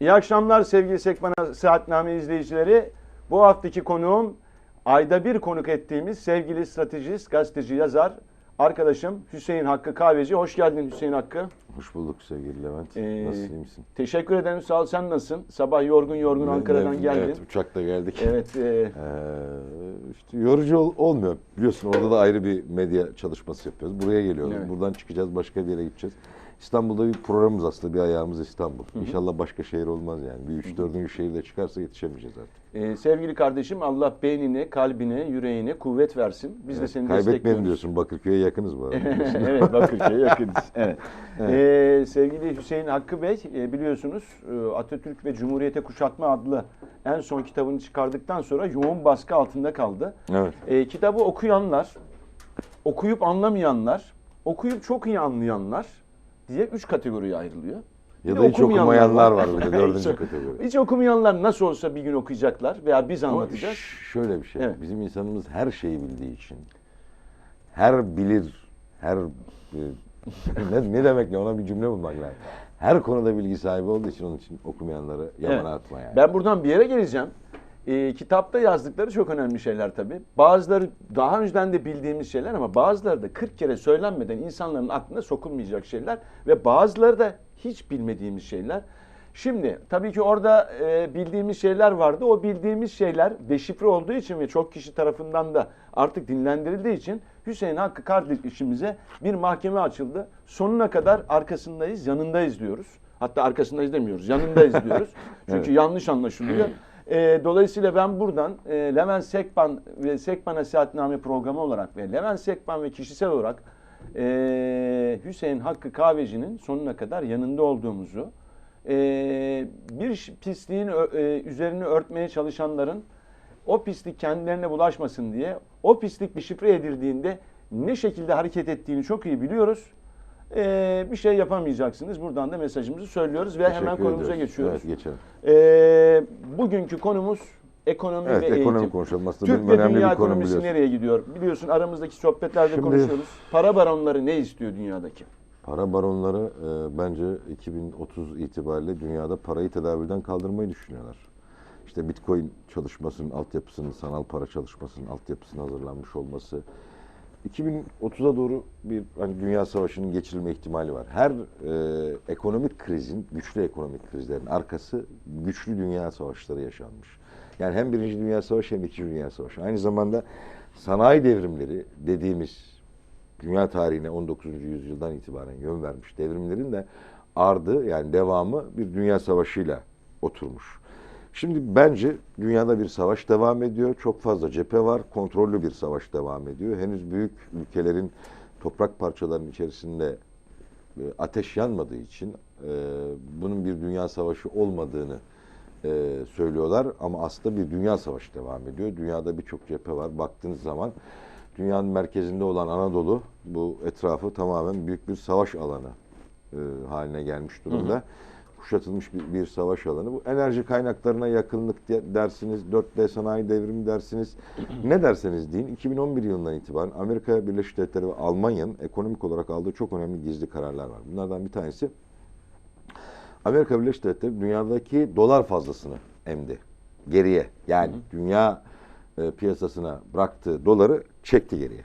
İyi akşamlar sevgili Sekbana Saatname izleyicileri. Bu haftaki konuğum ayda bir konuk ettiğimiz sevgili stratejist, gazeteci, yazar arkadaşım Hüseyin Hakkı Kahveci. Hoş geldin Hüseyin Hakkı. Hoş bulduk sevgili Levent. Ee, Nasılsın, iyi misin? Teşekkür ederim. Sağ ol. Sen nasılsın? Sabah yorgun yorgun Ankara'dan geldin. Evet, uçakla geldik. Evet. e, Ee, işte yorucu ol- olmuyor. Biliyorsun orada da ayrı bir medya çalışması yapıyoruz. Buraya geliyoruz. Evet. Buradan çıkacağız, başka bir yere gideceğiz. İstanbul'da bir programımız aslında, bir ayağımız İstanbul. İnşallah başka şehir olmaz yani. Bir üç dördüncü şehirde çıkarsa yetişemeyeceğiz artık. e, sevgili kardeşim Allah beynine, kalbine, yüreğine kuvvet versin. Biz de seni Kaybetmeyelim destekliyoruz. diyorsun. Bakırköy'e yakınız bu arada. evet Bakırköy'e yakınız. Evet. Ee, sevgili Hüseyin Hakkı Bey e, biliyorsunuz e, Atatürk ve Cumhuriyete Kuşatma adlı en son kitabını çıkardıktan sonra yoğun baskı altında kaldı. evet. E, kitabı okuyanlar, okuyup anlamayanlar, okuyup çok iyi anlayanlar diye üç kategoriye ayrılıyor. Ya da hiç okumayanlar var bir de dördüncü kategori. Hiç okumayanlar nasıl olsa bir gün okuyacaklar veya biz anlatacağız. şöyle bir şey. Evet. Bizim insanımız her şeyi bildiği için, her bilir, her e, ne, ne demek ne ona bir cümle bulmak lazım. Her konuda bilgi sahibi olduğu için onun için okumayanları yabana Evet. atma yani. Ben buradan bir yere geleceğim. Ee, kitapta yazdıkları çok önemli şeyler tabii. Bazıları daha önceden de bildiğimiz şeyler ama bazıları da 40 kere söylenmeden insanların aklına sokulmayacak şeyler ve bazıları da hiç bilmediğimiz şeyler. Şimdi tabii ki orada e, bildiğimiz şeyler vardı. O bildiğimiz şeyler deşifre olduğu için ve çok kişi tarafından da artık dinlendirildiği için Hüseyin Hakkı kardeşimize bir mahkeme açıldı. Sonuna kadar arkasındayız, yanındayız diyoruz. Hatta arkasındayız demiyoruz, yanındayız diyoruz. Çünkü yanlış anlaşılıyor. E, dolayısıyla ben buradan e, Levent Sekban ve Sekban Nasihatname programı olarak ve Levent Sekban ve kişisel olarak e, Hüseyin Hakkı Kahveci'nin sonuna kadar yanında olduğumuzu, e, bir pisliğin e, üzerini örtmeye çalışanların o pislik kendilerine bulaşmasın diye o pislik bir şifre edildiğinde ne şekilde hareket ettiğini çok iyi biliyoruz. E, bir şey yapamayacaksınız. Buradan da mesajımızı söylüyoruz ve hemen Teşekkür konumuza ediyoruz. geçiyoruz. Evet, geçelim. Ee, bugünkü konumuz ekonomi Evet, ve ekonomi eğitim. konuşalım. Aslında Türk ve dünya ekonomisi biliyorsun. nereye gidiyor? Biliyorsun aramızdaki sohbetlerde Şimdi- konuşuyoruz. Para baronları ne istiyor dünyadaki? Para baronları e, bence 2030 itibariyle dünyada parayı tedavülden kaldırmayı düşünüyorlar. İşte Bitcoin çalışmasının altyapısının, sanal para çalışmasının altyapısının hazırlanmış olması. 2030'a doğru bir hani dünya savaşının geçirilme ihtimali var. Her e, ekonomik krizin, güçlü ekonomik krizlerin arkası güçlü dünya savaşları yaşanmış. Yani hem Birinci Dünya Savaşı hem İkinci Dünya Savaşı. Aynı zamanda sanayi devrimleri dediğimiz dünya tarihine 19. yüzyıldan itibaren yön vermiş devrimlerin de ardı yani devamı bir dünya savaşıyla oturmuş. Şimdi bence dünyada bir savaş devam ediyor. Çok fazla cephe var. Kontrollü bir savaş devam ediyor. Henüz büyük ülkelerin toprak parçalarının içerisinde e, ateş yanmadığı için e, bunun bir dünya savaşı olmadığını e, söylüyorlar. Ama aslında bir dünya savaşı devam ediyor. Dünyada birçok cephe var. Baktığınız zaman dünyanın merkezinde olan Anadolu bu etrafı tamamen büyük bir savaş alanı haline gelmiş durumda. Kuşatılmış bir, bir savaş alanı. Bu enerji kaynaklarına yakınlık de- dersiniz, 4D sanayi devrimi dersiniz. ne derseniz deyin 2011 yılından itibaren Amerika Birleşik Devletleri ve Almanya'nın ekonomik olarak aldığı çok önemli gizli kararlar var. Bunlardan bir tanesi Amerika Birleşik Devletleri dünyadaki dolar fazlasını emdi. Geriye. Yani dünya e, piyasasına bıraktığı doları çekti geriye.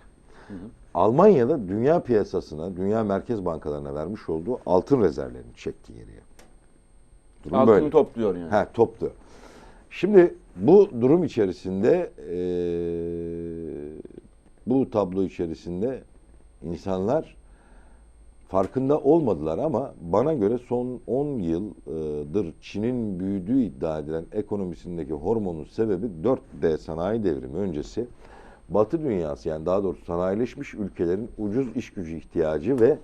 Almanya'da dünya piyasasına, dünya merkez bankalarına vermiş olduğu altın rezervlerini çekti geriye. Durum Altını böyle. topluyor yani. Ha, toplu. Şimdi bu durum içerisinde eee, bu tablo içerisinde insanlar farkında olmadılar ama bana göre son 10 yıldır Çin'in büyüdüğü iddia edilen ekonomisindeki hormonun sebebi 4D sanayi devrimi öncesi Batı dünyası yani daha doğrusu sanayileşmiş ülkelerin ucuz iş gücü ihtiyacı ve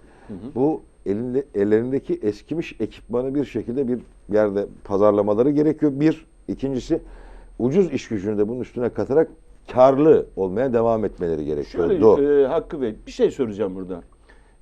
bu elinde, ellerindeki eskimiş ekipmanı bir şekilde bir yerde pazarlamaları gerekiyor. Bir. ikincisi ucuz iş gücünü de bunun üstüne katarak karlı olmaya devam etmeleri gerekiyor. Şöyle e, Hakkı Bey bir şey soracağım burada.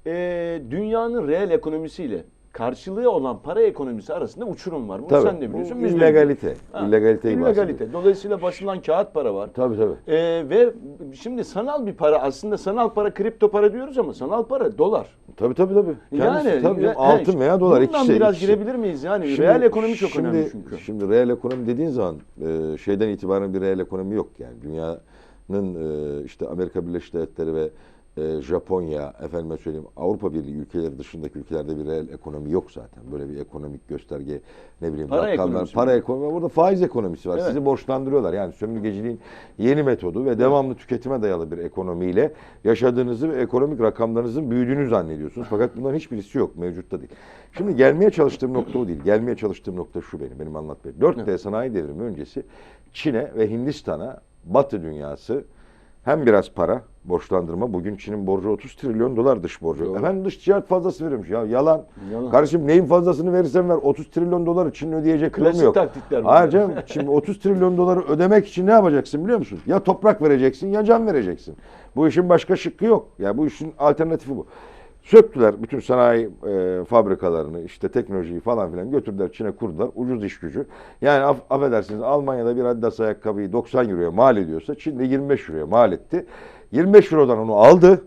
E, dünyanın reel ekonomisiyle karşılığı olan para ekonomisi arasında uçurum var. Bunu Tabii. sen de biliyorsun. Bu biz illegalite. Ha, İllegaliteyi illegalite. Dolayısıyla basılan kağıt para var. Tabii tabii. Ee, ve şimdi sanal bir para aslında sanal para kripto para diyoruz ama sanal para dolar. Tabii tabii tabii. Kendisi, tabii canım, he, altın veya dolar Bundan ikisi. biraz ikisi. girebilir miyiz? Yani Şimdi- reel ekonomi çok şimdi, önemli çünkü. Şimdi reel ekonomi dediğin zaman e, şeyden itibaren bir reel ekonomi yok yani. Dünyanın e, işte Amerika Birleşik Devletleri ve e, Japonya, efendime söyleyeyim Avrupa Birliği ülkeleri dışındaki ülkelerde bir reel ekonomi yok zaten. Böyle bir ekonomik gösterge ne bileyim Para rakamlar, ekonomisi para mi? ekonomi. Burada faiz ekonomisi var. Evet. Sizi borçlandırıyorlar. Yani sömürgeciliğin yeni metodu ve devamlı tüketime dayalı bir ekonomiyle yaşadığınızı ve ekonomik rakamlarınızın büyüdüğünü zannediyorsunuz. Fakat bunların hiçbirisi yok. Mevcutta değil. Şimdi gelmeye çalıştığım nokta o değil. Gelmeye çalıştığım nokta şu benim. Benim anlatmaya. 4D sanayi devrimi öncesi Çin'e ve Hindistan'a Batı dünyası hem biraz para borçlandırma. Bugün Çin'in borcu 30 trilyon dolar dış borcu. Doğru. Efendim dış ticaret fazlası veriyormuş. Ya yalan. Yalan. Kardeşim neyin fazlasını verirsen ver 30 trilyon doları Çin'in ödeyecek Klasik yok. taktikler. Hayır canım şimdi 30 trilyon doları ödemek için ne yapacaksın biliyor musun? Ya toprak vereceksin ya can vereceksin. Bu işin başka şıkkı yok. Ya bu işin alternatifi bu. Söktüler bütün sanayi e, fabrikalarını, işte teknolojiyi falan filan götürdüler Çin'e kurdular. Ucuz iş gücü. Yani af, affedersiniz Almanya'da bir Adidas ayakkabıyı 90 euroya mal ediyorsa Çin'de 25 euroya mal etti. 25 eurodan onu aldı.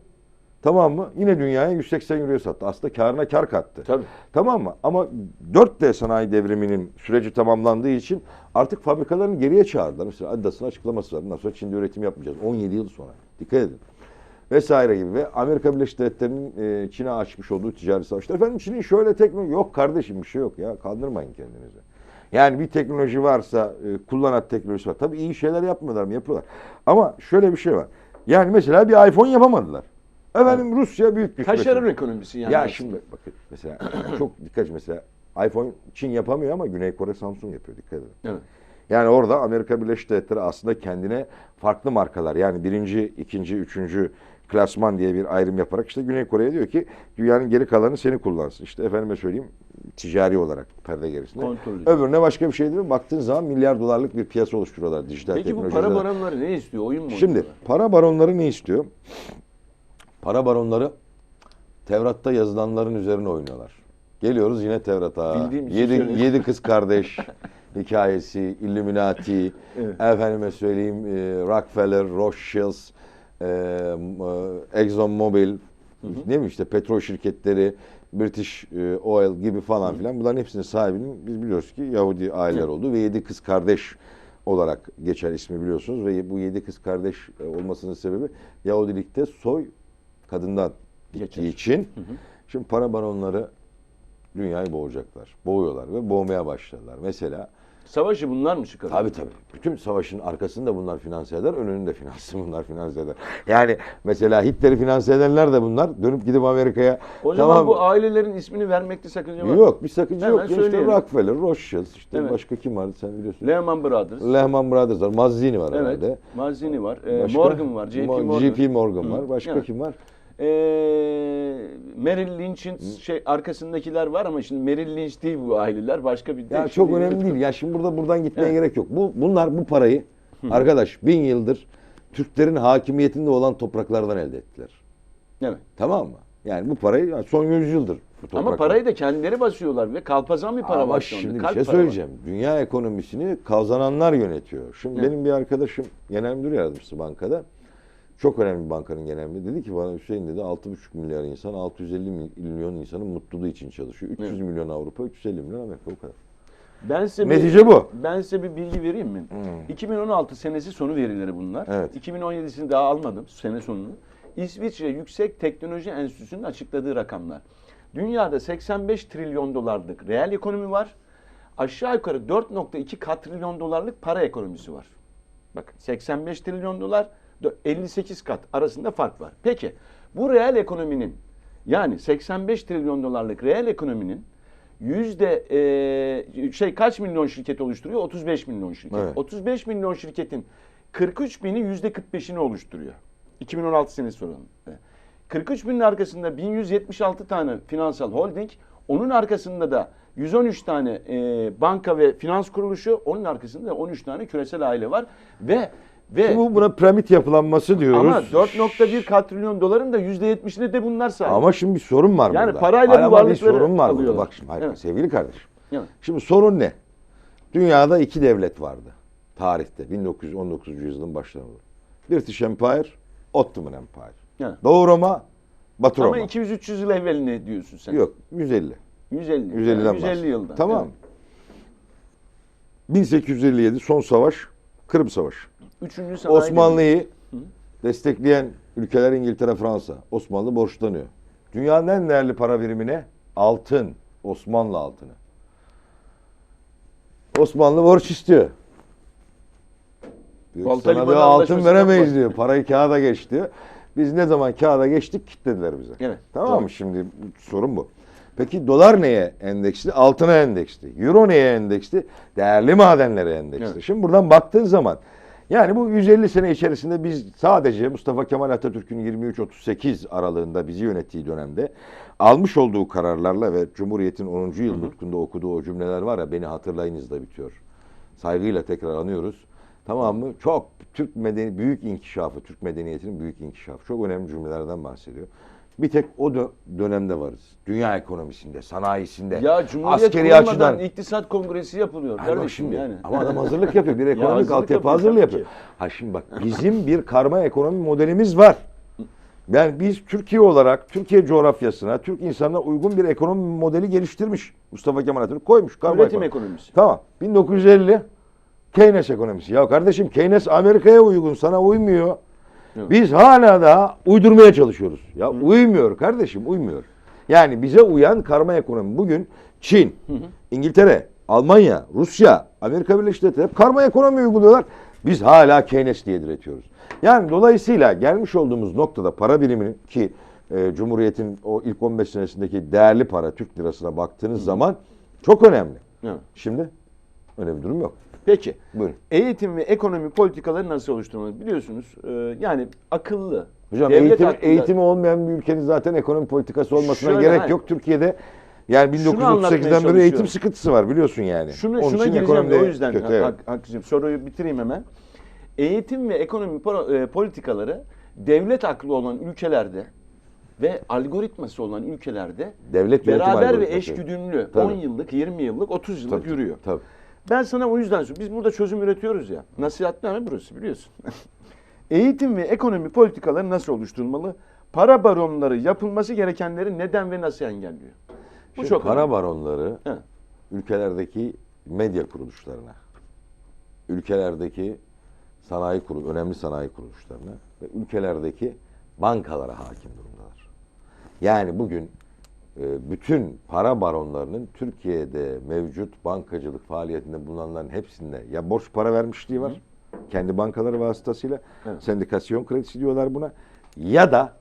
Tamam mı? Yine dünyaya 180 euroya sattı. Aslında karına kar kattı. Tabii. Tamam mı? Ama 4D sanayi devriminin süreci tamamlandığı için artık fabrikalarını geriye çağırdılar. Mesela Adidas'ın açıklaması var. Bundan sonra Çin'de üretim yapmayacağız. 17 yıl sonra. Dikkat edin. Vesaire gibi. Ve Amerika Birleşik Devletleri'nin e, Çin'e açmış olduğu ticari savaşlar. Efendim Çin'in şöyle teknoloji... Yok kardeşim bir şey yok ya. Kandırmayın kendinizi. Yani bir teknoloji varsa, e, kullanat teknolojisi var. Tabii iyi şeyler yapmıyorlar mı? Yapıyorlar. Ama şöyle bir şey var. Yani mesela bir iPhone yapamadılar. Efendim Rusya büyük güç. Mesela. ekonomisi yani. ya aslında. şimdi bakın mesela çok dikkat mesela iPhone Çin yapamıyor ama Güney Kore Samsung yapıyor dikkat edin. Evet. Yani orada Amerika Birleşik Devletleri aslında kendine farklı markalar yani birinci, ikinci, üçüncü klasman diye bir ayrım yaparak işte Güney Kore'ye diyor ki dünyanın geri kalanı seni kullansın. İşte efendime söyleyeyim ticari olarak perde gerisinde. Kontrol. Öbürüne başka bir şey değil mi? Baktığın zaman milyar dolarlık bir piyasa oluşturuyorlar dijital Peki bu para baronları ne istiyor? Oyun mu Şimdi oynuyorlar? para baronları ne istiyor? Para baronları Tevrat'ta yazılanların üzerine oynuyorlar. Geliyoruz yine Tevrat'a. Bildiğim için Yedi, yedi kız kardeş hikayesi, Illuminati, Evet. efendime söyleyeyim e, Rockefeller, Rothschild, e, e, ExxonMobil, ne mi? İşte petrol şirketleri, British e, Oil gibi falan filan. Bunların hepsinin sahibinin biz biliyoruz ki Yahudi aileler oldu ve yedi kız kardeş olarak geçer ismi biliyorsunuz ve bu yedi kız kardeş e, olmasının sebebi Yahudilikte soy kadından gittiği için şimdi para baronları dünyayı boğacaklar. Boğuyorlar ve boğmaya başladılar. Mesela Savaşı bunlar mı çıkarıyor? Tabii tabii. Bütün savaşın arkasında bunlar finanse eder, önünü de finanse bunlar finanse eder. Yani mesela Hitler'i finanse edenler de bunlar. Dönüp gidip Amerika'ya O zaman bu ailelerin ismini vermekte sakınca var mı? Yok bir sakınca Hemen yok. Ya İşte söyleyelim. Rockefeller, Rothschild, işte Evet. başka kim vardı sen biliyorsun. Lehman Brothers. Lehman Brothers var, Mazzini var evet. herhalde. Mazzini var. Ee, Başka? Morgan var. JP Mo- Morgan. JP Morgan Hı. var. Başka Evet. kim var? Ee, Merrill Lynch'in şey arkasındakiler var ama şimdi Merrill Lynch değil bu aileler. Başka bir de Ya şimdi- çok önemli değil. Ya şimdi burada buradan gitmeye Evet. gerek yok. Bu bunlar bu parayı arkadaş bin yıldır Türklerin hakimiyetinde olan topraklardan elde ettiler. Evet. Tamam mı? Yani bu parayı son yüzyıldır bu topraklar. Ama parayı da kendileri basıyorlar ve kalpazan bir para Ama var şimdi bir şey para var. söyleyeceğim. Dünya ekonomisini kazananlar yönetiyor. Şimdi Ne? benim bir arkadaşım genel müdür yardımcısı bankada. Çok önemli bir bankanın genel müdürü. Dedi ki bana Hüseyin dedi 6,5 milyar insan 650 milyon insanın mutluluğu için çalışıyor. 300 milyon Avrupa, 350 milyon Amerika bu kadar. Ben size Netice bir, bu. Ben size bir bilgi vereyim mi? 2016 senesi sonu verileri bunlar. Evet. 2017'sini daha almadım sene sonunu. İsviçre Yüksek Teknoloji Enstitüsü'nün açıkladığı rakamlar. Dünyada 85 trilyon dolarlık reel ekonomi var. Aşağı yukarı 4.2 katrilyon dolarlık para ekonomisi var. Bakın 85 trilyon dolar 58 kat arasında fark var. Peki bu reel ekonominin yani 85 trilyon dolarlık reel ekonominin yüzde e, şey kaç milyon şirket oluşturuyor? 35 milyon şirket. Evet. 35 milyon şirketin 43 bini yüzde 45'ini oluşturuyor. 2016 senesi soralım. 43 binin arkasında 1176 tane finansal holding, onun arkasında da 113 tane e, banka ve finans kuruluşu, onun arkasında da 13 tane küresel aile var ve Ve Şimdi bu buna piramit yapılanması diyoruz. ama 4.1 katrilyon doların da %70'ini de bunlar sahip. Ama şimdi bir sorun var Yani burada. parayla Hayır, bu ama bir varlıkları sorun var burada. alıyorlar. Bak şimdi hayır, Evet. sevgili kardeşim. Evet. Şimdi sorun ne? Dünyada iki devlet vardı tarihte 1919. yüzyılın başlarında. British Empire, Ottoman Empire. Yani. Doğu Roma, Batı Ama Roma. 200-300 yıl evvel ne diyorsun sen? Yok 150. 150. 150'den 150 bahsediyorum. yılda. Tamam. Evet. 1857 son savaş, Kırım Savaşı. Üçüncü sanayi Osmanlı'yı destekleyen ülkeler İngiltere, Fransa. Osmanlı borçlanıyor. Dünyanın en değerli para birimi ne? Altın. Osmanlı altını. Osmanlı borç istiyor. Diyor ki, sana diyor, altın veremeyiz bahsediyor. diyor. Parayı kağıda geç diyor. Biz ne zaman kağıda geçtik kitlediler bize. Evet, Tamam doğru. mı? Şimdi sorun bu. Peki dolar neye endeksli? Altına endeksli. Euro neye endeksli? Değerli madenlere endeksli. Evet. Şimdi buradan baktığın zaman yani bu 150 sene içerisinde biz sadece Mustafa Kemal Atatürk'ün 23-38 aralığında bizi yönettiği dönemde almış olduğu kararlarla ve Cumhuriyet'in 10. yıl nutkunda okuduğu o cümleler var ya beni hatırlayınız da bitiyor. Saygıyla tekrar anıyoruz. Tamam mı? Çok Türk medeni büyük inkişafı, Türk medeniyetinin büyük inkişafı. Çok önemli cümlelerden bahsediyor. Bir tek o dö- dönemde varız. Dünya ekonomisinde, sanayisinde, Ya Cumhuriyet askeri açıdan. iktisat kongresi yapılıyor Hayır bak kardeşim şimdi, yani. Ama adam hazırlık yapıyor. Bir ekonomik altyapı hazırlığı yapıyor. Ha şimdi bak bizim bir karma ekonomi modelimiz var. Yani biz Türkiye olarak Türkiye coğrafyasına, Türk insanına uygun bir ekonomi modeli geliştirmiş. Mustafa Kemal Atatürk koymuş. Karma Üretim ekonomi. ekonomisi. Tamam. 1950 Keynes ekonomisi. Ya kardeşim Keynes Amerika'ya uygun, sana uymuyor. Evet. Biz hala da uydurmaya çalışıyoruz. Ya uymuyor kardeşim, uymuyor. Yani bize uyan karma ekonomi. Bugün Çin, İngiltere, Almanya, Rusya, Amerika Birleşik Devletleri hep karma ekonomi uyguluyorlar. Biz hala Keynes diye diretiyoruz. Yani dolayısıyla gelmiş olduğumuz noktada para biriminin ki e, Cumhuriyet'in o ilk 15 senesindeki değerli para Türk lirasına baktığınız zaman çok önemli. Evet. Şimdi öyle bir durum yok. Peki. Buyurun. Eğitim ve ekonomi politikaları nasıl oluşturulmalı? Biliyorsunuz e, yani akıllı. Hocam devlet eğitim, hakkında- eğitimi olmayan bir ülkenin zaten ekonomi politikası olmasına Şöyle, gerek hayır. yok. Türkiye'de yani Şunu anlatmaya 1938'den beri eğitim sıkıntısı var biliyorsun yani. Şunu, Onun şuna için gireceğim ekonomi de o yüzden kötü, evet. Hak- Hakkı'cığım soruyu bitireyim hemen. Eğitim ve ekonomi e, politikaları devlet aklı olan ülkelerde ve algoritması olan ülkelerde Devlet beraber ve eşgüdümlü Tabii. 10 yıllık, 20 yıllık, 30 yıllık Tabii, yürüyor. Tabii. Ben sana o yüzden söylüyorum. Biz burada çözüm üretiyoruz ya. Nasihathane burası biliyorsun. Eğitim ve ekonomi politikaları nasıl oluşturulmalı? Para baronları yapılması gerekenleri neden ve nasıl engelliyor? Bu Şimdi çok para önemli. baronları Evet. ülkelerdeki medya kuruluşlarına, ülkelerdeki sanayi kurulu, önemli sanayi kuruluşlarına ve ülkelerdeki bankalara hakim durumdalar. Yani bugün bütün para baronlarının Türkiye'de mevcut bankacılık faaliyetinde bulunanların hepsinde ya borç para vermişliği var. Kendi bankaları vasıtasıyla Evet. sendikasyon kredisi diyorlar buna ya da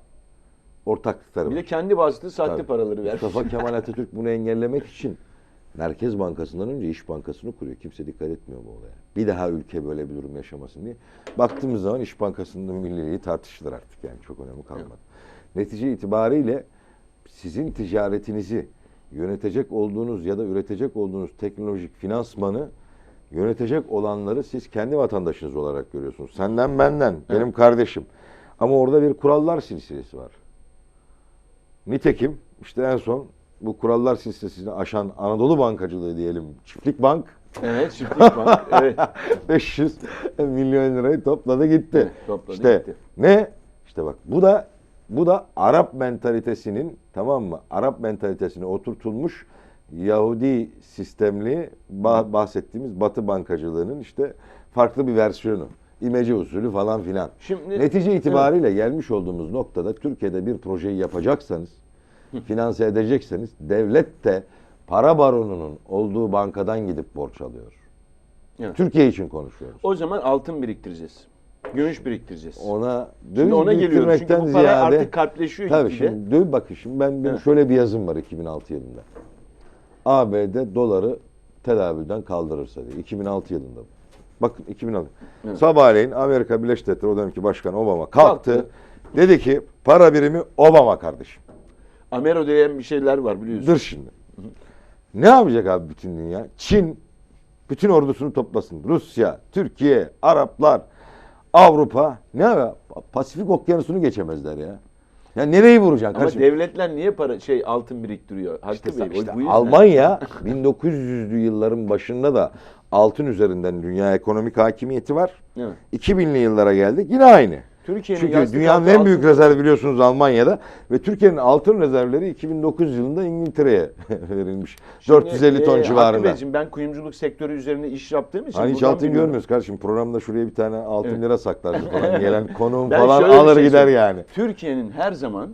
ortaklıkları Bir var. de kendi bastığı sahte Tabii. paraları vermiş. Mustafa Kemal Atatürk bunu engellemek için Merkez Bankası'ndan önce İş Bankası'nı kuruyor. Kimse dikkat etmiyor bu olaya. Bir daha ülke böyle bir durum yaşamasın diye. Baktığımız zaman İş Bankası'nın milliliği tartışılır artık yani çok önemi kalmadı. Netice itibariyle sizin ticaretinizi yönetecek olduğunuz ya da üretecek olduğunuz teknolojik finansmanı yönetecek olanları siz kendi vatandaşınız olarak görüyorsunuz. Senden benden, benim kardeşim. Ama orada bir kurallar silsilesi var. Nitekim işte en son bu kurallar silsilesini aşan Anadolu bankacılığı diyelim çiftlik bank Evet, çiftlik bank. Evet. 500 milyon lirayı topladı gitti. Evet, topladı işte gitti. ne? İşte bak bu da bu da Arap mentalitesinin tamam mı? Arap mentalitesine oturtulmuş Yahudi sistemli bah- bahsettiğimiz Batı bankacılığının işte farklı bir versiyonu. İmece usulü falan filan. Şimdi- Netice itibariyle gelmiş olduğumuz noktada Türkiye'de bir projeyi yapacaksanız, finanse edecekseniz devlet de para baronunun olduğu bankadan gidip borç alıyor. Evet. Türkiye için konuşuyoruz. O zaman altın biriktireceğiz. Gümüş biriktireceğiz. Ona döviz ona geliyorum. Çünkü bu para ziyade artık kalpleşiyor tabii gitgide. şimdi döviz bakın şimdi ben benim şöyle bir yazım var 2006 yılında. ABD doları tedavülden kaldırırsa diye 2006 yılında. bu. Bakın 2006. Evet. Sabahleyin Amerika Birleşik Devletleri o dönemki başkan Obama kalktı. Kalktı. Dedi ki para birimi Obama kardeşim. Amero diyen bir şeyler var biliyorsun. Dur şimdi. Ne yapacak abi bütün dünya? Çin bütün ordusunu toplasın. Rusya, Türkiye, Araplar, Avrupa ne ya? Pasifik Okyanusu'nu geçemezler ya. Ya nereyi vuracaksın Ama kardeşim? devletler niye para şey altın biriktiriyor? Hakkı İşte, Bey, işte bu. Almanya 1900'lü yılların başında da altın üzerinden dünya ekonomik hakimiyeti var. Evet. 2000'li yıllara geldik yine aynı. Türkiye'nin Çünkü dünyanın en büyük altın- rezervi biliyorsunuz Almanya'da ve Türkiye'nin altın rezervleri 2009 yılında İngiltere'ye verilmiş. Şimdi, 450 ton e, civarında. Beyciğim, ben kuyumculuk sektörü üzerine iş yaptığım için Hani hiç altın biliyorum. görmüyoruz kardeşim. Programda şuraya bir tane altın Evet. lira saklar falan. Gelen konuğum falan alır şey gider yani. Türkiye'nin her zaman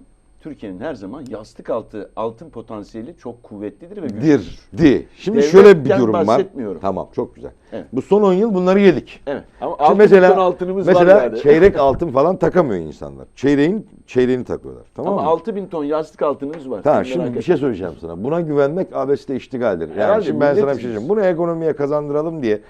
Türkiye'nin her zaman yastık altı altın potansiyeli çok kuvvetlidir ve güçlüdür. Di. Şimdi Devletten şöyle bir durum var. bahsetmiyorum. Tamam çok güzel. Evet. Bu son 10 yıl bunları yedik. Evet. Ama Şimdi altın mesela altınımız mesela var yani. çeyrek altın falan takamıyor insanlar. Çeyreğin çeyreğini takıyorlar. Tamam Ama mı? 6000 ton yastık altınımız var. Tamam Sen şimdi bir etme. şey söyleyeceğim sana. Buna güvenmek abeste iştigaldir. Yani Herhalde şimdi ben sana bir şey milletiz söyleyeyim. biz. Bunu ekonomiye kazandıralım diye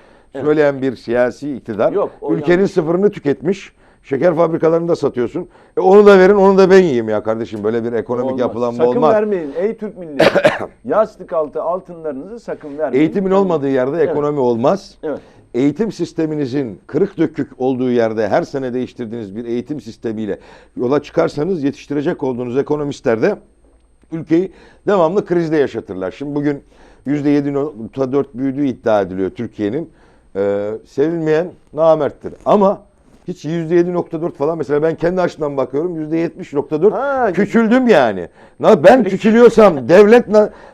söyleyen bir siyasi iktidar Yok, o ülkenin yanlış. sıfırını tüketmiş. Şeker fabrikalarını da satıyorsun. E onu da verin, onu da ben yiyeyim ya kardeşim. Böyle bir ekonomik Olmaz. yapılanma sakın olmaz. vermeyin ey Türk milleti. yastık altı altınlarınızı sakın vermeyin. Eğitimin olmadığı yerde Evet. ekonomi olmaz. Evet. Eğitim sisteminizin kırık dökük olduğu yerde her sene değiştirdiğiniz bir eğitim sistemiyle yola çıkarsanız yetiştirecek olduğunuz ekonomistler de ülkeyi devamlı krizde yaşatırlar. Şimdi bugün %7.4 büyüdüğü iddia ediliyor Türkiye'nin. Ee, sevilmeyen namerttir. Ama hiç %7.4 falan mesela ben kendi açımdan bakıyorum Ha, %70.4 küçüldüm yani. Na ben küçülüyorsam devlet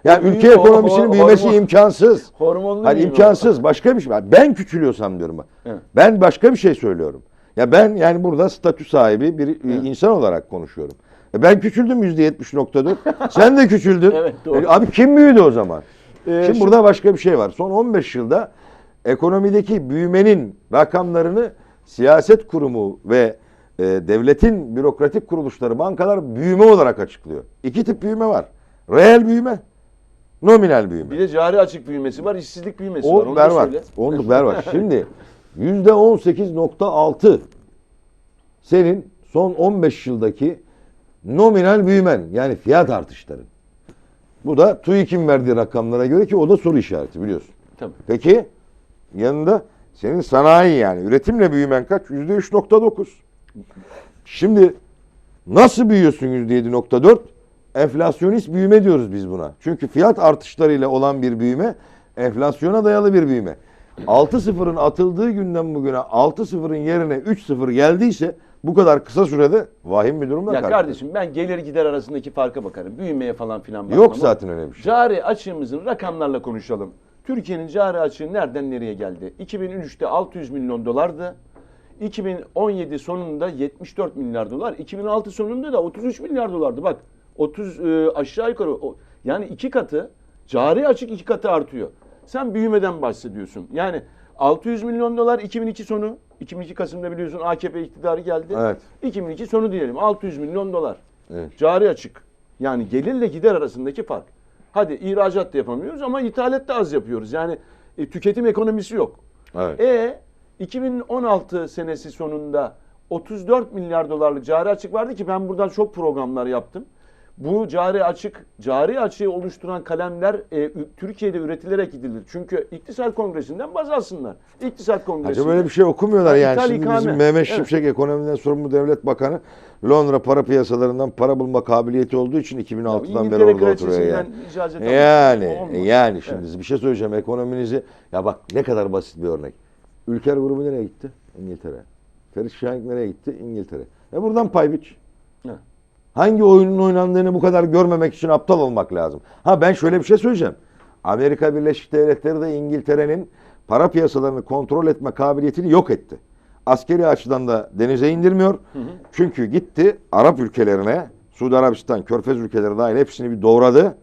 yani ülke o- ekonomisinin o- büyümesi hormon- imkansız. Hormonlu Hani imkansız başka bir şey. Ben küçülüyorsam diyorum bak. Evet. Ben başka bir şey söylüyorum. Ya ben yani burada statü sahibi bir e, insan olarak konuşuyorum. E ben küçüldüm yüzde yetmiş nokta dört. Sen de küçüldün. Evet, doğru. E abi kim büyüdü o zaman? Ee, şimdi şu- burada başka bir şey var. Son 15 yılda ekonomideki büyümenin rakamlarını siyaset kurumu ve e, devletin bürokratik kuruluşları, bankalar büyüme olarak açıklıyor. İki tip büyüme var. Reel büyüme, nominal büyüme. Bir de cari açık büyümesi var, işsizlik büyümesi var. O Onu da berbat. söyle. Onluk berbat. Şimdi yüzde 18.6 senin son 15 yıldaki nominal büyümen yani fiyat artışların. Bu da TÜİK'in verdiği rakamlara göre ki o da soru işareti biliyorsun. Tabii. Peki yanında senin sanayi yani üretimle büyümen kaç? Yüzde 3.9. Şimdi nasıl büyüyorsun yüzde 7.4? Enflasyonist büyüme diyoruz biz buna. Çünkü fiyat artışlarıyla olan bir büyüme enflasyona dayalı bir büyüme. 6-0'ın atıldığı günden bugüne 6-0'ın yerine 3-0 geldiyse bu kadar kısa sürede vahim bir durumla Ya kardeşim ben gelir gider arasındaki farka bakarım. Büyümeye falan filan bakmam. Yok zaten öyle bir şey. Cari açığımızın rakamlarla konuşalım. Türkiye'nin cari açığı nereden nereye geldi? 2003'te 600 milyon dolardı. 2017 sonunda 74 milyar dolar. 2006 sonunda da 33 milyar dolardı. Bak 30 e, aşağı yukarı o- yani iki katı cari açık iki katı artıyor. Sen büyümeden bahsediyorsun. Yani 600 milyon dolar 2002 sonu. 2002 Kasım'da biliyorsun AKP iktidarı geldi. Evet. 2002 sonu diyelim 600 milyon dolar. Evet. Cari açık. Yani gelirle gider arasındaki fark. Hadi ihracat da yapamıyoruz ama ithalat da az yapıyoruz. Yani e, tüketim ekonomisi yok. Evet. E 2016 senesi sonunda 34 milyar dolarlık cari açık vardı ki ben buradan çok programlar yaptım. Bu cari açık, cari açığı oluşturan kalemler e, Türkiye'de üretilerek gidilir. Çünkü İktisat Kongresi'nden baz alsınlar. İktisat Kongresi. Acaba böyle bir şey okumuyorlar yani. ithal Şimdi ikame. bizim Mehmet Evet. Şimşek ekonomiden sorumlu devlet bakanı Londra para piyasalarından para bulma kabiliyeti olduğu için 2006'dan beri orada oturuyor yani. icazet almak Yani yani şimdi Evet. bir şey söyleyeceğim ekonominizi ya bak ne kadar basit bir örnek. Ülker grubu nereye gitti? İngiltere. Ferit Şahin nereye gitti? İngiltere. E buradan pay biç. Hangi oyunun oynandığını bu kadar görmemek için aptal olmak lazım. Ha ben şöyle bir şey söyleyeceğim. Amerika Birleşik Devletleri de İngiltere'nin para piyasalarını kontrol etme kabiliyetini yok etti. Askeri açıdan da denize indirmiyor. Çünkü gitti Arap ülkelerine, Suudi Arabistan, Körfez ülkeleri dahil hepsini bir doğradı.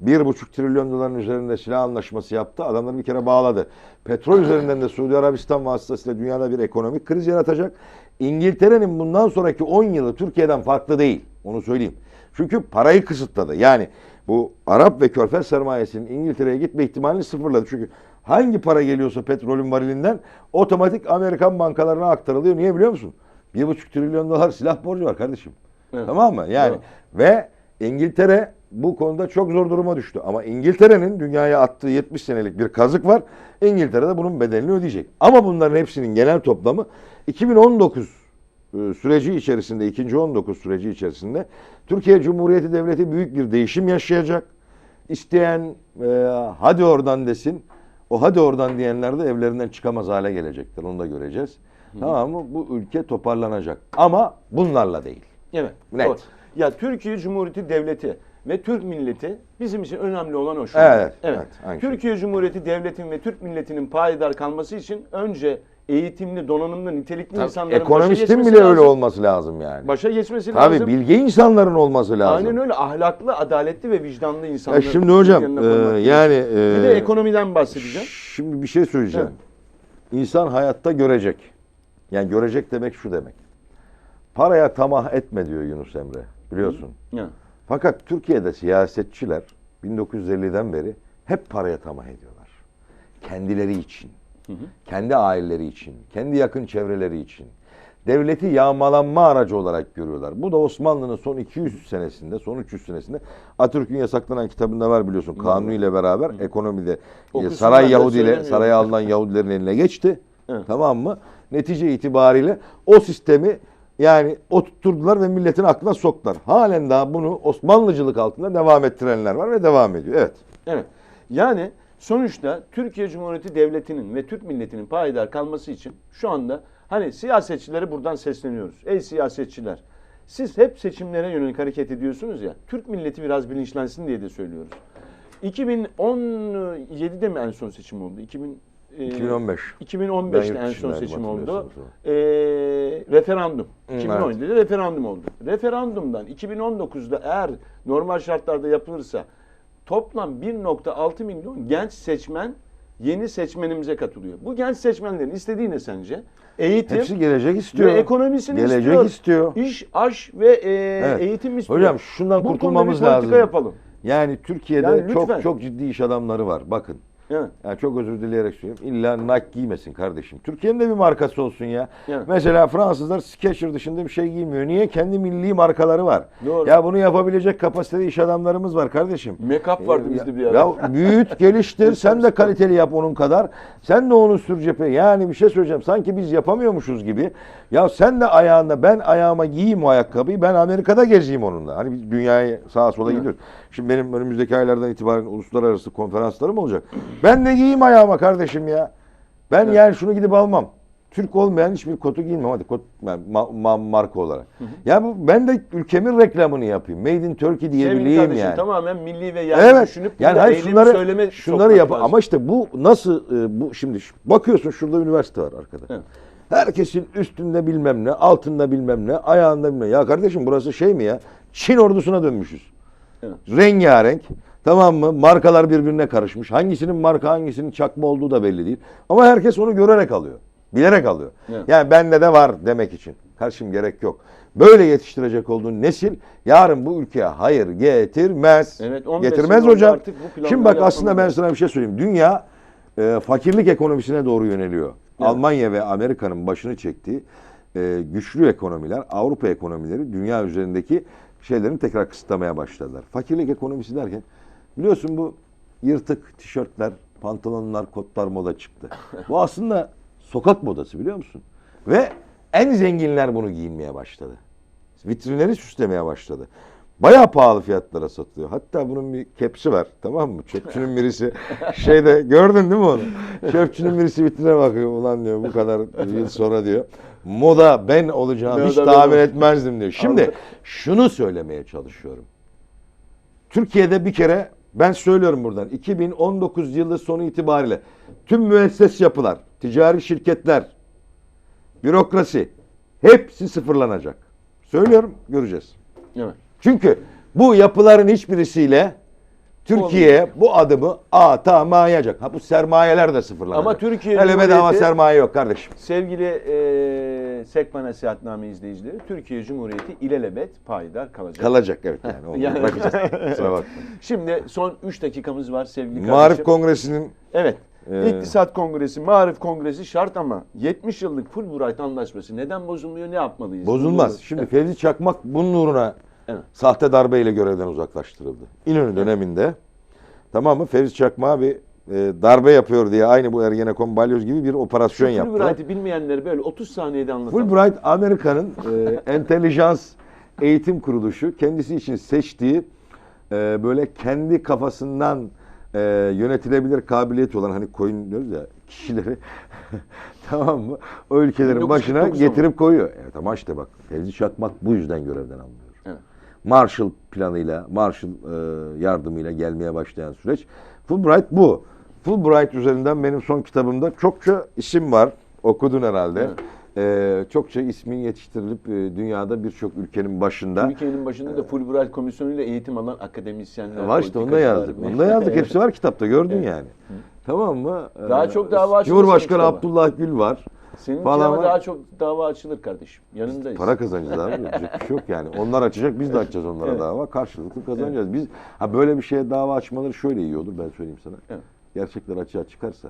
Bir buçuk trilyon doların üzerinde silah anlaşması yaptı. Adamları bir kere bağladı. Petrol üzerinden de Suudi Arabistan vasıtasıyla dünyada bir ekonomik kriz yaratacak. İngiltere'nin bundan sonraki 10 yılı Türkiye'den farklı değil. Onu söyleyeyim. Çünkü parayı kısıtladı. Yani bu Arap ve Körfez sermayesinin İngiltere'ye gitme ihtimalini sıfırladı. Çünkü hangi para geliyorsa petrolün varilinden otomatik Amerikan bankalarına aktarılıyor. Niye biliyor musun? Bir buçuk trilyon dolar silah borcu var kardeşim. Evet. Tamam mı? Yani Doğru. ve İngiltere bu konuda çok zor duruma düştü. Ama İngiltere'nin dünyaya attığı 70 senelik bir kazık var. İngiltere de bunun bedelini ödeyecek. Ama bunların hepsinin genel toplamı 2019 e, süreci içerisinde, 2019 süreci içerisinde Türkiye Cumhuriyeti Devleti büyük bir değişim yaşayacak. İsteyen e, hadi oradan desin. O hadi oradan diyenler de evlerinden çıkamaz hale gelecekler. Onu da göreceğiz. Tamam mı? Bu ülke toparlanacak. Ama bunlarla değil. Evet. Net. doğru. Ya Türkiye Cumhuriyeti Devleti ve Türk milleti bizim için önemli olan o şu. Evet, evet, aynı şey. Türkiye Cumhuriyeti Devleti'nin ve Türk milletinin payidar kalması için önce eğitimli, donanımlı, nitelikli insanların başa Ekonomistin bile lazım. öyle olması lazım yani. Başa geçmesi Tabii lazım. bilge insanların olması lazım. Aynen öyle. Ahlaklı, adaletli ve vicdanlı insanlar. Ya şimdi hocam e, yani e, bir de ekonomiden bahsedeceğim. Şimdi bir şey söyleyeceğim. İnsan hayatta görecek. Yani görecek demek şu demek. Paraya tamah etme diyor Yunus Emre. Biliyorsun. Ya. Fakat Türkiye'de siyasetçiler 1950'den beri hep paraya tamah ediyorlar. Kendileri için, kendi aileleri için, kendi yakın çevreleri için. Devleti yağmalanma aracı olarak görüyorlar. Bu da Osmanlı'nın son 200 senesinde, son 300 senesinde Atatürk'ün yasaklanan kitabında var biliyorsun. Kanunu ile beraber ekonomide e, saray Yahudiyle söylemiyorum. saraya alınan Yahudilerin eline geçti. Evet. Tamam mı? Netice itibariyle o sistemi yani oturtturdular ve milletin aklına soktular. Halen daha bunu Osmanlıcılık altında devam ettirenler var ve devam ediyor. Evet. Evet. Yani sonuçta Türkiye Cumhuriyeti Devleti'nin ve Türk milletinin payidar kalması için şu anda hani siyasetçilere buradan sesleniyoruz. Ey siyasetçiler siz hep seçimlere yönelik hareket ediyorsunuz ya. Türk milleti biraz bilinçlensin diye de söylüyoruz. 2017'de mi en son seçim oldu? 2000, e, 2015. 2015'te Ben yurt en son seçim oldu. Ee, referandum. evet. 2017'de referandum oldu. Referandumdan 2019'da eğer normal şartlarda yapılırsa toplam 1.6 milyon genç seçmen yeni seçmenimize katılıyor. Bu genç seçmenlerin istediği ne sence? Eğitim Hepsi gelecek istiyor. ve ekonomisini Gelecek istiyor. istiyor. İş, aş ve e, Evet. eğitim istiyor. Hocam şundan Bu konuda kurtulmamız bir politika lazım. yapalım. Yani Türkiye'de Yani lütfen. çok çok ciddi iş adamları var. Bakın. Evet. Yani çok özür dileyerek söyleyeyim. İlla Nike giymesin kardeşim. Türkiye'nin de bir markası olsun ya. Mesela Fransızlar Skechers dışında bir şey giymiyor. Niye? Kendi milli markaları var. Doğru. Ya bunu yapabilecek kapasitede iş adamlarımız var kardeşim. Make-up vardı Ya- bizde bir ara. Ya büyüt, geliştir. sen de kaliteli yap onun kadar. Sen de onu sür cephe. Yani bir şey söyleyeceğim. Sanki biz yapamıyormuşuz gibi. Ya sen de ayağında ben ayağıma giyeyim o ayakkabıyı. Ben Amerika'da gezeyim onunla. Hani biz dünyaya sağa sola Evet. gidiyoruz. Şimdi benim önümüzdeki aylardan itibaren uluslararası konferanslarım olacak. Ben de giyeyim ayağıma kardeşim ya. Ben Evet. yani şunu gidip almam. Türk olmayan hiçbir kotu giymem hadi kot yani ma- ma- marka olarak. Ya bu ben de ülkemin reklamını yapayım. Made in Turkey Sevgili diyebileyim kardeşim yani. tamamen milli ve yerli Evet. düşünüp Yani hayır şunları söyleme şunları yap ama işte bu nasıl e, bu şimdi bakıyorsun şurada üniversite var arkada. Evet. Herkesin üstünde bilmem ne, altında bilmem ne, ayağında bilmem ne. Ya kardeşim burası şey mi ya? Çin ordusuna dönmüşüz. Evet. Rengarenk. Tamam mı? Markalar birbirine karışmış. Hangisinin marka hangisinin çakma olduğu da belli değil. Ama herkes onu görerek alıyor. Bilerek alıyor. Evet. Yani bende de var demek için. Karşım gerek yok. Böyle yetiştirecek olduğun nesil yarın bu ülkeye hayır getirmez. Evet, 15 getirmez hocam. artık bu Şimdi bak aslında ben sana bir şey söyleyeyim. Dünya e, fakirlik ekonomisine doğru yöneliyor. Evet. Almanya ve Amerika'nın başını çektiği e, güçlü ekonomiler, Avrupa ekonomileri dünya üzerindeki şeylerini tekrar kısıtlamaya başladılar. Fakirlik ekonomisi derken biliyorsun bu yırtık tişörtler, pantolonlar, kotlar moda çıktı. Bu aslında sokak modası biliyor musun? Ve en zenginler bunu giyinmeye başladı. Vitrinleri süslemeye başladı. Bayağı pahalı fiyatlara satılıyor. Hatta bunun bir kepsi var tamam mı? Çöpçünün birisi şeyde gördün değil mi onu? Çöpçünün birisi vitrine bakıyor. Ulan diyor bu kadar yıl sonra diyor. Moda ben olacağım hiç Moda ben tahmin etmezdim diyor. Şimdi Anladım. şunu söylemeye çalışıyorum. Türkiye'de bir kere ben söylüyorum buradan 2019 yılı sonu itibariyle tüm müesses yapılar, ticari şirketler, bürokrasi hepsi sıfırlanacak. Söylüyorum göreceğiz. Evet. Çünkü bu yapıların hiçbirisiyle Türkiye bu adımı atamayacak. Ha bu sermayeler de sıfırlanacak. Ama Türkiye Hele bedava sermaye yok kardeşim. Sevgili e, Sekma Nasihatname izleyicileri, Türkiye Cumhuriyeti ilelebet payidar kalacak. Kalacak evet yani. Onu Yani- bırakacağız. Şimdi son 3 dakikamız var sevgili kardeşim. Marif Kongresi'nin Evet. Ee, İktisat Kongresi, Marif Kongresi şart ama 70 yıllık Fulbright Anlaşması neden bozulmuyor, ne yapmalıyız? bozulmaz. Bunu- Şimdi Fevzi Çakmak bunun uğruna Evet. Sahte darbeyle görevden uzaklaştırıldı. İnönü döneminde tamam mı Fevzi Çakmak'a bir e, darbe yapıyor diye aynı bu Ergenekon balyoz gibi bir operasyon yaptılar. Fulbright'i bilmeyenleri böyle 30 saniyede anlatalım. Fulbright Amerika'nın e, entelijans eğitim kuruluşu kendisi için seçtiği e, böyle kendi kafasından e, yönetilebilir kabiliyeti olan hani koyun diyoruz ya kişileri tamam mı? O ülkelerin başına 1949 ama. getirip koyuyor. Evet ama işte bak Fevzi Çakmak bu yüzden görevden alınıyor. Evet. Marshall planıyla, Marshall e, yardımıyla gelmeye başlayan süreç. Fulbright bu. Fulbright üzerinden benim son kitabımda çokça isim var. Okudun herhalde. E, çokça ismin yetiştirilip e, dünyada birçok ülkenin başında. Türkiye'nin başında da Fulbright Komisyonu ile eğitim alan akademisyenler. Var işte onu da politikacılar, yazdık. Onu da yazdık. Evet. Hepsi var kitapta gördün yani. Tamam mı? Daha E, çok dava Cumhurbaşkanı. Abdullah Gül var. Senin falan var. daha çok dava açılır kardeşim. Yanındayız. Para kazanacağız abi. Yapacak bir şey yok yani. Onlar açacak biz de açacağız onlara Evet. dava. Karşılıklı kazanacağız. Biz ha böyle bir şeye dava açmaları şöyle iyi olur ben söyleyeyim sana. Evet. Gerçekler açığa çıkarsa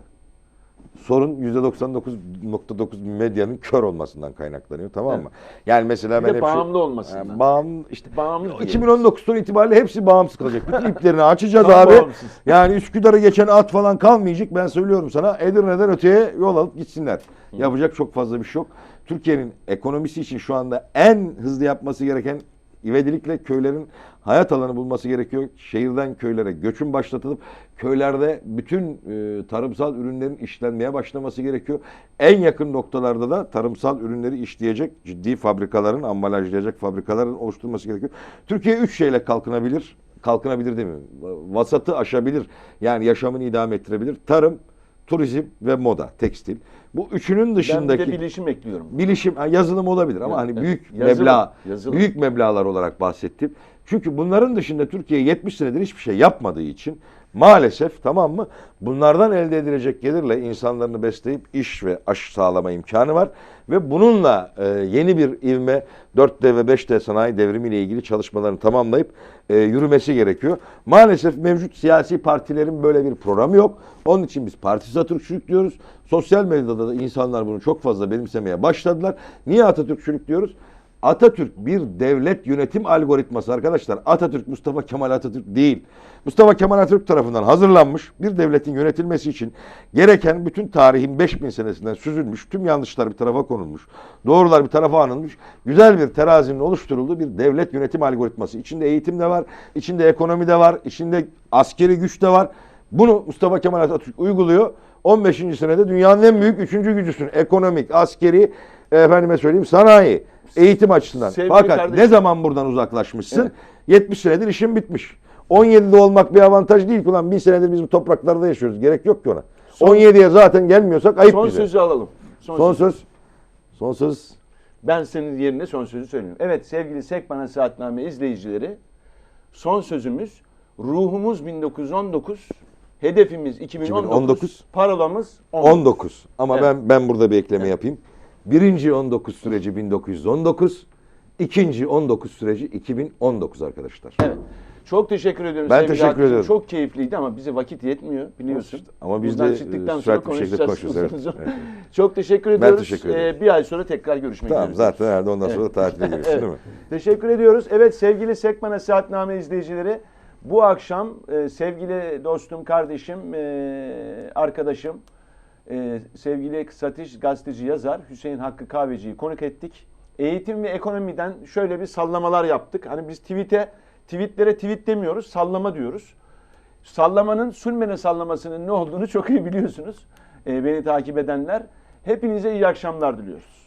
sorun %99.9 medyanın kör olmasından kaynaklanıyor tamam mı? Yani mesela Bir ben de hep bağımlı şey, olmasından. Yani bağımlı işte Bağımlı diyelim. 2019 sonu itibariyle hepsi bağımsız kalacak. Bütün iplerini açacağız Tam abi. bağımsız. Yani Üsküdar'ı geçen at falan kalmayacak. Ben söylüyorum sana Edirne'den öteye yol alıp gitsinler. Yapacak çok fazla bir şey yok. Türkiye'nin ekonomisi için şu anda en hızlı yapması gereken ivedilikle köylerin hayat alanı bulması gerekiyor. Şehirden köylere göçün başlatılıp köylerde bütün e, tarımsal ürünlerin işlenmeye başlaması gerekiyor. En yakın noktalarda da tarımsal ürünleri işleyecek ciddi fabrikaların, ambalajlayacak fabrikaların oluşturulması gerekiyor. Türkiye üç şeyle kalkınabilir. Kalkınabilir değil mi? Vasatı aşabilir. Yani yaşamını idame ettirebilir. Tarım, turizm ve moda, tekstil. Bu üçünün Ben bir dışındaki de bilişim ekliyorum. bilişim yazılım olabilir ama Evet, hani evet. büyük Yazılım, meblağ yazılım. büyük meblağlar olarak bahsettim. Çünkü bunların dışında Türkiye 70 senedir hiçbir şey yapmadığı için maalesef tamam mı? Bunlardan elde edilecek gelirle insanlarını besleyip iş ve aş sağlama imkanı var ve bununla e, yeni bir ivme 4D ve 5D sanayi devrimiyle ilgili çalışmalarını tamamlayıp e, yürümesi gerekiyor. Maalesef mevcut siyasi partilerin böyle bir programı yok. Onun için biz partisiz Atatürkçülük diyoruz. Sosyal medyada da insanlar bunu çok fazla benimsemeye başladılar. Niye Atatürkçülük diyoruz? Atatürk bir devlet yönetim algoritması arkadaşlar. Atatürk Mustafa Kemal Atatürk değil. Mustafa Kemal Atatürk tarafından hazırlanmış bir devletin yönetilmesi için gereken bütün tarihin 5000 senesinden süzülmüş, tüm yanlışlar bir tarafa konulmuş, doğrular bir tarafa anılmış, güzel bir terazinin oluşturulduğu bir devlet yönetim algoritması. İçinde eğitim de var, içinde ekonomi de var, içinde askeri güç de var. Bunu Mustafa Kemal Atatürk uyguluyor. 15. senede dünyanın en büyük üçüncü gücüsün. Ekonomik, askeri, efendime söyleyeyim sanayi, eğitim açısından. Sevgili Fakat kardeşim- ne zaman buradan uzaklaşmışsın? Evet. 70 senedir işin bitmiş. 17'de olmak bir avantaj değil ki ulan bir senedir biz bu topraklarda yaşıyoruz. Gerek yok ki ona. Son- 17'ye zaten gelmiyorsak ayıp Son bize. sözü alalım. Son, Son söz. söz. Son söz. Ben senin yerine son sözü söylüyorum. Evet sevgili Sekbana Saatname izleyicileri son sözümüz ruhumuz 1919 hedefimiz 2019, 2019, parolamız 19. 19. Ama Evet. ben ben burada bir ekleme yapayım. Birinci 19 süreci 1919. ikinci 19 süreci 2019 arkadaşlar. Evet. Çok teşekkür ediyorum. Ben teşekkür ediyorum. Çok keyifliydi ama bize vakit yetmiyor biliyorsun. Ama biz Buradan de, çıktıktan e, sonra konuşacağız. konuşuyoruz, evet. uzun. Çok teşekkür ediyoruz. teşekkür ederim. Ee, bir ay sonra tekrar görüşmek Tamam üzere. zaten herhalde ondan sonra da tatile giriyorsun Evet. değil mi? Teşekkür ediyoruz. Evet sevgili Sekmana Saatname izleyicileri bu akşam e, sevgili dostum, kardeşim, e, arkadaşım, e, sevgili satış gazeteci yazar Hüseyin Hakkı Kahveci'yi konuk ettik. Eğitim ve ekonomiden şöyle bir sallamalar yaptık. Hani biz tweet'e, tweetlere tweet demiyoruz, sallama diyoruz. Sallamanın, Sülmene sallamasının ne olduğunu çok iyi biliyorsunuz. E, beni takip edenler. Hepinize iyi akşamlar diliyoruz.